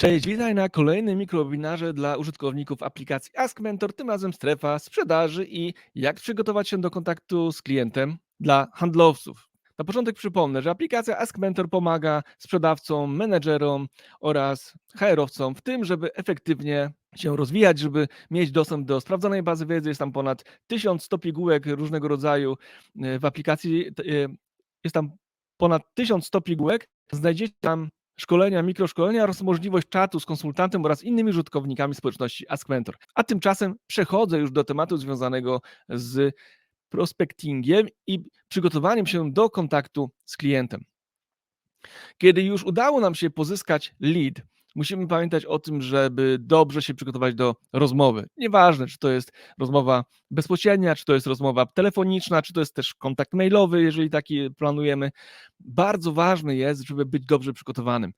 Cześć, witaj na kolejnym mikrowebinarze dla użytkowników aplikacji Ask Mentor, tym razem strefa sprzedaży i jak przygotować się do kontaktu z klientem dla handlowców. Na początek przypomnę, że aplikacja Ask Mentor pomaga sprzedawcom, menedżerom oraz HR-owcom w tym, żeby efektywnie się rozwijać, żeby mieć dostęp do sprawdzonej bazy wiedzy. Jest tam ponad 1100 pigułek różnego rodzaju e, w aplikacji. e, Jest tam ponad 1100 pigułek. Znajdziecie tam szkolenia, mikroszkolenia oraz możliwość czatu z konsultantem oraz innymi użytkownikami społeczności Ask Mentor. A tymczasem przechodzę już do tematu związanego z prospectingiem i przygotowaniem się do kontaktu z klientem. Kiedy już udało nam się pozyskać lead, musimy pamiętać o tym, żeby dobrze się przygotować do rozmowy. Nieważne, czy to jest rozmowa bezpośrednia, czy to jest rozmowa telefoniczna, czy to jest też kontakt mailowy, jeżeli taki planujemy. Bardzo ważne jest, żeby być dobrze przygotowanym.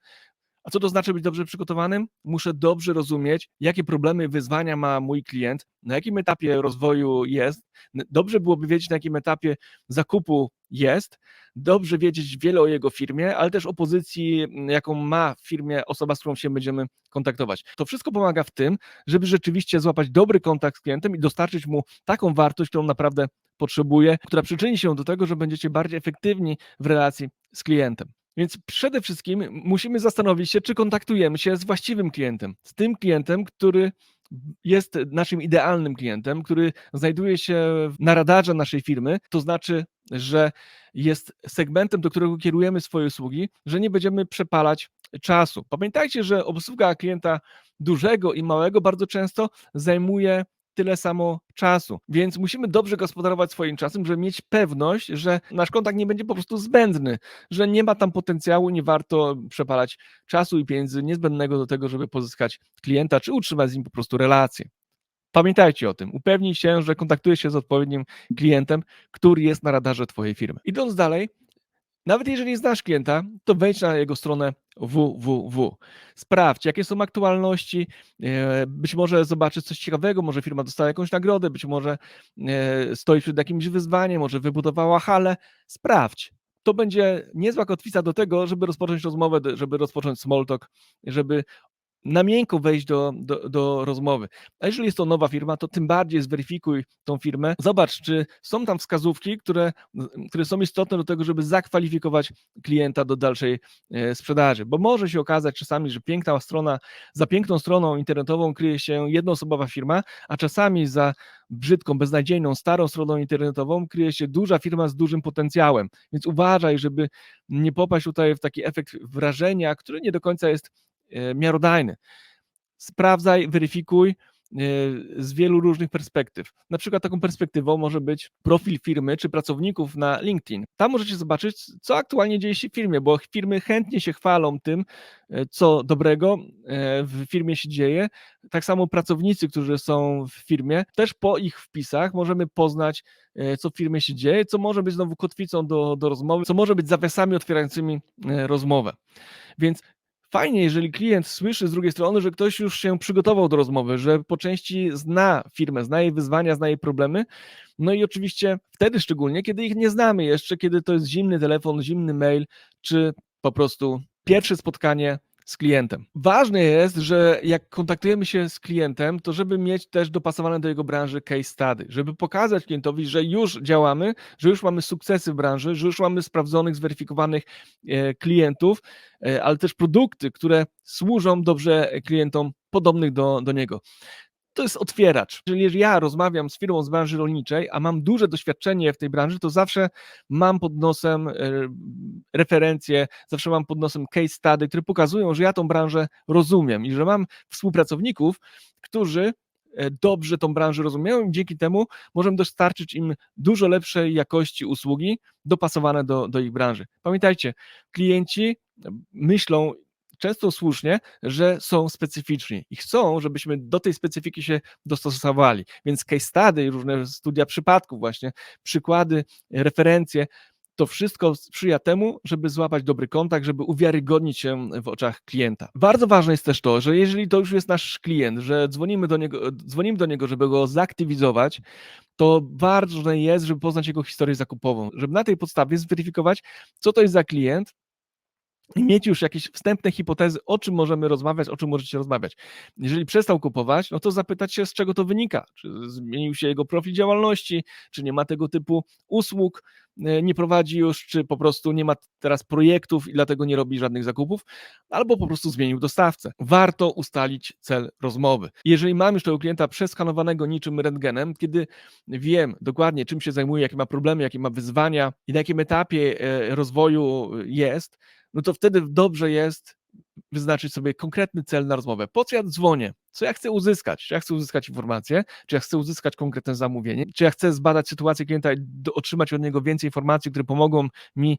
A co to znaczy być dobrze przygotowanym? Muszę dobrze rozumieć, jakie problemy, wyzwania ma mój klient, na jakim etapie rozwoju jest. Dobrze byłoby wiedzieć, na jakim etapie zakupu jest, dobrze wiedzieć wiele o jego firmie, ale też o pozycji, jaką ma w firmie osoba, z którą się będziemy kontaktować. To wszystko pomaga w tym, żeby rzeczywiście złapać dobry kontakt z klientem i dostarczyć mu taką wartość, którą naprawdę potrzebuje, która przyczyni się do tego, że będziecie bardziej efektywni w relacji z klientem. Więc przede wszystkim musimy zastanowić się, czy kontaktujemy się z właściwym klientem, z tym klientem, który jest naszym idealnym klientem, który znajduje się na radarze naszej firmy, to znaczy, że jest segmentem, do którego kierujemy swoje usługi, że nie będziemy przepalać czasu. Pamiętajcie, że obsługa klienta dużego i małego bardzo często zajmuje tyle samo czasu, więc musimy dobrze gospodarować swoim czasem, żeby mieć pewność, że nasz kontakt nie będzie po prostu zbędny, że nie ma tam potencjału, nie warto przepalać czasu i pieniędzy niezbędnego do tego, żeby pozyskać klienta, czy utrzymać z nim po prostu relację. Pamiętajcie o tym, upewnij się, że kontaktujesz się z odpowiednim klientem, który jest na radarze Twojej firmy. Idąc dalej, nawet jeżeli znasz klienta, to wejdź na jego stronę www. Sprawdź, jakie są aktualności. e, Być może zobaczysz coś ciekawego, może firma dostała jakąś nagrodę, być może e, stoi przed jakimś wyzwaniem, może wybudowała halę. Sprawdź. To będzie niezła kotwica do tego, żeby rozpocząć rozmowę, żeby rozpocząć small talk, żeby na miękko wejść do, do, do rozmowy. A jeżeli jest to nowa firma, to tym bardziej zweryfikuj tą firmę. Zobacz, czy są tam wskazówki, które, które są istotne do tego, żeby zakwalifikować klienta do dalszej e, sprzedaży. Bo może się okazać czasami, że piękna strona, za piękną stroną internetową kryje się jednoosobowa firma, a czasami za brzydką, beznadziejną, starą stroną internetową kryje się duża firma z dużym potencjałem. Więc uważaj, żeby nie popaść tutaj w taki efekt wrażenia, który nie do końca jest miarodajny. Sprawdzaj, weryfikuj e, z wielu różnych perspektyw. Na przykład taką perspektywą może być profil firmy czy pracowników na LinkedIn. Tam możecie zobaczyć, co aktualnie dzieje się w firmie, bo firmy chętnie się chwalą tym, e, co dobrego e, w firmie się dzieje. Tak samo pracownicy, którzy są w firmie, też po ich wpisach możemy poznać, e, co w firmie się dzieje, co może być znowu kotwicą do, do rozmowy, co może być zawiasami otwierającymi e, rozmowę. Więc Fajnie, jeżeli klient słyszy z drugiej strony, że ktoś już się przygotował do rozmowy, że po części zna firmę, zna jej wyzwania, zna jej problemy. No i oczywiście wtedy szczególnie, kiedy ich nie znamy jeszcze, kiedy to jest zimny telefon, zimny mail, czy po prostu pierwsze spotkanie z klientem. Ważne jest, że jak kontaktujemy się z klientem, to żeby mieć też dopasowane do jego branży case study, żeby pokazać klientowi, że już działamy, że już mamy sukcesy w branży, że już mamy sprawdzonych, zweryfikowanych e, klientów, e, ale też produkty, które służą dobrze klientom podobnych do, do niego. To jest otwieracz. Jeżeli ja rozmawiam z firmą z branży rolniczej, a mam duże doświadczenie w tej branży, to zawsze mam pod nosem e, referencje, zawsze mam pod nosem case study, które pokazują, że ja tą branżę rozumiem i że mam współpracowników, którzy e, dobrze tą branżę rozumieją i dzięki temu możemy dostarczyć im dużo lepszej jakości usługi dopasowane do, do ich branży. Pamiętajcie, klienci myślą często słusznie, że są specyficzni i chcą, żebyśmy do tej specyfiki się dostosowali. Więc case study, różne studia przypadków, właśnie przykłady, referencje, to wszystko sprzyja temu, żeby złapać dobry kontakt, żeby uwiarygodnić się w oczach klienta. Bardzo ważne jest też to, że jeżeli to już jest nasz klient, że dzwonimy do niego, dzwonimy do niego, żeby go zaktywizować, to ważne jest, żeby poznać jego historię zakupową, żeby na tej podstawie zweryfikować, co to jest za klient, mieć już jakieś wstępne hipotezy, o czym możemy rozmawiać, o czym możecie rozmawiać. Jeżeli przestał kupować, no to zapytać się, z czego to wynika. Czy zmienił się jego profil działalności, czy nie ma tego typu usług, e, nie prowadzi już, czy po prostu nie ma teraz projektów i dlatego nie robi żadnych zakupów, albo po prostu zmienił dostawcę. Warto ustalić cel rozmowy. Jeżeli mam już tego klienta przeskanowanego niczym rentgenem, kiedy wiem dokładnie, czym się zajmuje, jakie ma problemy, jakie ma wyzwania i na jakim etapie e, rozwoju jest, no to wtedy dobrze jest wyznaczyć sobie konkretny cel na rozmowę. Po co ja dzwonię? Co ja chcę uzyskać? Czy ja chcę uzyskać informacje? Czy ja chcę uzyskać konkretne zamówienie? Czy ja chcę zbadać sytuację klienta i otrzymać od niego więcej informacji, które pomogą mi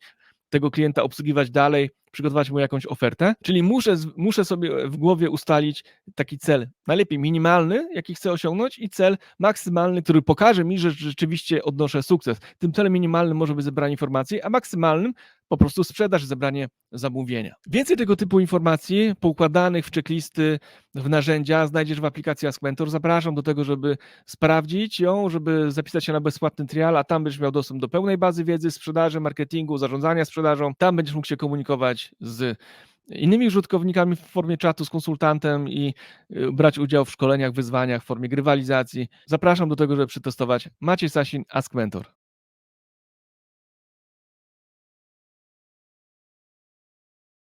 tego klienta obsługiwać dalej, przygotować mu jakąś ofertę? Czyli muszę, muszę sobie w głowie ustalić taki cel, najlepiej minimalny, jaki chcę osiągnąć i cel maksymalny, który pokaże mi, że rzeczywiście odnoszę sukces. Tym celem minimalnym może być zebranie informacji, a maksymalnym po prostu sprzedaż, zebranie zamówienia. Więcej tego typu informacji poukładanych w checklisty, w narzędzia znajdziesz w aplikacji Ask Mentor. Zapraszam do tego, żeby sprawdzić ją, żeby zapisać się na bezpłatny trial, a tam będziesz miał dostęp do pełnej bazy wiedzy, sprzedaży, marketingu, zarządzania sprzedażą. Tam będziesz mógł się komunikować z innymi użytkownikami w formie czatu z konsultantem i y, brać udział w szkoleniach, wyzwaniach w formie grywalizacji. Zapraszam do tego, żeby przetestować. Maciej Sasin, Ask Mentor.